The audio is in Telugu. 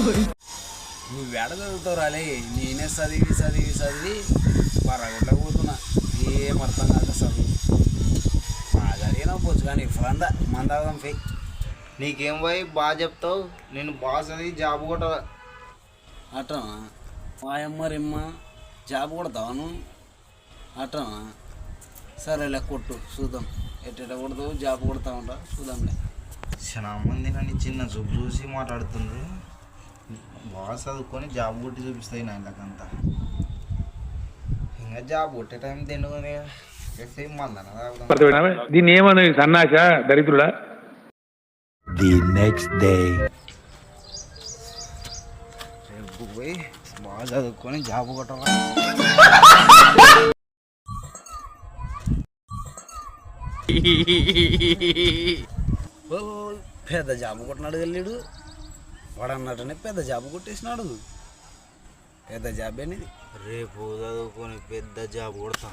ఆడ చదువుతావు రాలే నేనే చదివి చదివి చదివి పరగొట్టకు పోతున్నా. ఏం అర్థం కాక చదువు. బాగా అడిగినా పోచ్చు కానీ ఫ్రంద మందాగం ఫే. నీకేం పోయి బాగా చెప్తావు. నేను బాగా చదివి జాబ్ కూడా అట్టనా మాయమ్మ రిమ్మ జాబ్ కొడతావా నువ్వు? అట్టనా సరేలే కొట్టు చూద్దాం. ఎట్ట కొడతావు జాబ్ కొడతా ఉంటా చూద్దాంలే. చాలా మంది నన్ను చిన్న చూపు చూసి మాట్లాడుతుండ్రు. బాగా చదువుకొని జాబ్ కొట్టి చూపిస్తాయి నా ఇళ్ళకంతా ఇంకా జాబ్ కొట్టే టైం తిండుకొని సేమ్ దీన్ని ఏమను సన్నాస దరిద్రుడా? The next day. రేపు పోయి బాగా చదువుకొని జాబ్ కొట్టాలా? పెద్ద జాబ్ కొట్టినాడు వెళ్ళాడు వాడు అన్నట్టునే పెద్ద జాబ్ కొట్టేసినాడు. పెద్ద జాబ్ అనేది రేపు చదువుకొని పెద్ద జాబ్ కొడతా.